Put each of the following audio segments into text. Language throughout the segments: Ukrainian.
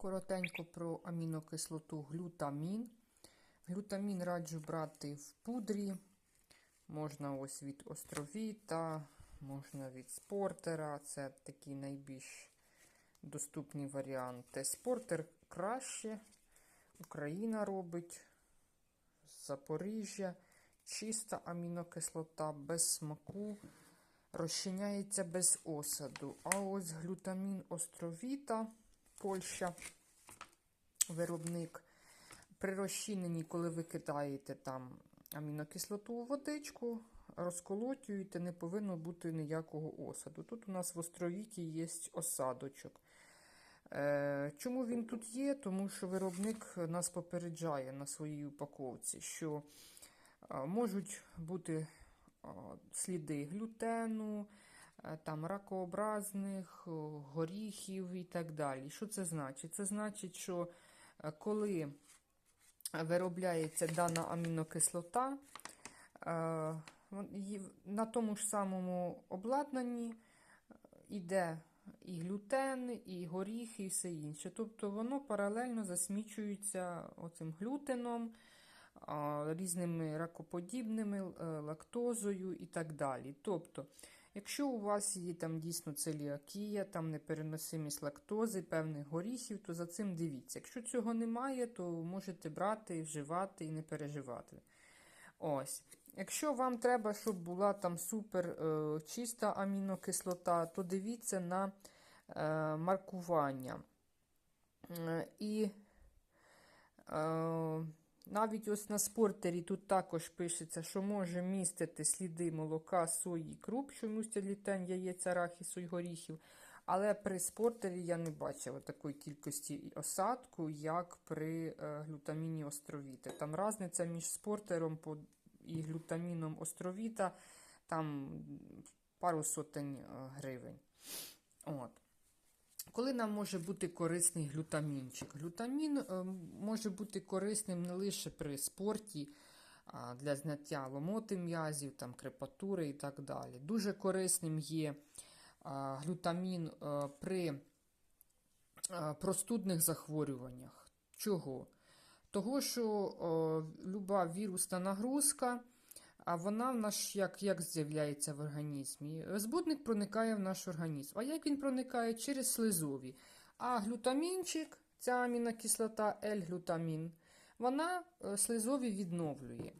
Коротенько про амінокислоту глютамін. Глютамін раджу брати в пудрі. Можна ось від островіта, можна від спортера. Це такі найбільш доступні варіанти. Спортер краще. Україна робить. Запоріжжя. Чиста амінокислота без смаку. Розчиняється без осаду. А ось глютамін островіта, Польща, виробник. При розчиненні, коли ви кидаєте там амінокислоту у водичку, розколотюєте, не повинно бути ніякого осаду. Тут у нас в островіті є осадочок. Е, Чому він тут є? Тому що виробник нас попереджає на своїй упаковці, що е, можуть бути е, сліди глютену, там ракообразних, горіхів і так далі. Що це значить? Це значить, що е, коли виробляється дана амінокислота, е, на тому ж самому обладнанні йде і глютен, і горіх, і все інше. Тобто воно паралельно засмічується оцим глютеном, різними ракоподібними, е, лактозою і так далі. Тобто, якщо у вас є там дійсно целіакія, там непереносимість лактози, певних горіхів, то за цим дивіться. Якщо цього немає, то можете брати, вживати і не переживати. Ось. Якщо вам треба, щоб була там супер е, чиста амінокислота, то дивіться на е, маркування. Е, і е, навіть ось на спортері тут також пишеться, що може містити сліди молока, сої, круп, що містять літень, яєць, арахісу і горіхів. Але при спортері я не бачила такої кількості осадку, як при е, глютаміні островіти. Там різниця між спортером і глютаміном островіта там пару сотень е, гривень. От. Коли нам може бути корисний глютамінчик? Глютамін е, може бути корисним не лише при спорті, для зняття ломоти м'язів, там, крепатури і так далі. Дуже корисним є а, глютамін е, при е, простудних захворюваннях. Чого? Того, що люба вірусна нагрузка, а вона в наш як, як з'являється в організмі? Збудник проникає в наш організм. А як він проникає? Через слизові. А глютамінчик, ця амінокислота L-глютамін, вона е, слизові відновлює.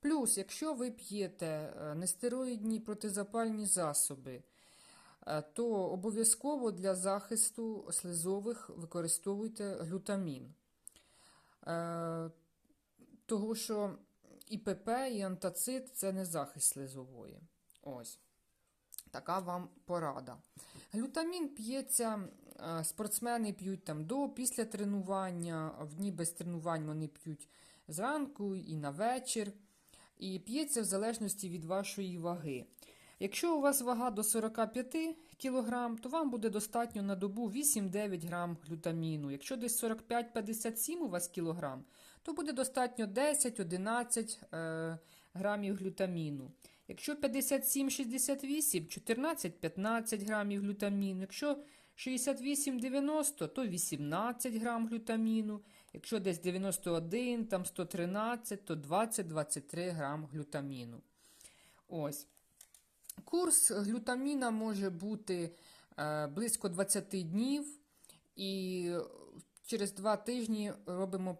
Плюс, якщо ви п'єте е, нестероїдні протизапальні засоби, е, то обов'язково для захисту слизових використовуйте глютамін. Того, що і ПП, і антацит це не захист слизової. Ось. Така вам порада. Глютамін п'ється, е, спортсмени п'ють там до, після тренування, в дні без тренувань вони п'ють зранку і на вечір. І п'ється в залежності від вашої ваги. Якщо у вас вага до 45 кг, то вам буде достатньо на добу 8-9 грам глютаміну. Якщо десь 45-57 у вас кілограм, то буде достатньо 10-11 е, грамів глютаміну. Якщо 57-68, 14-15 грамів глютаміну. Якщо 68-90, то 18 грам глютаміну. Якщо десь 91, там 113, то 20-23 грам глютаміну. Ось. Курс глютаміна може бути е, близько 20 днів, і через 2 тижні робимо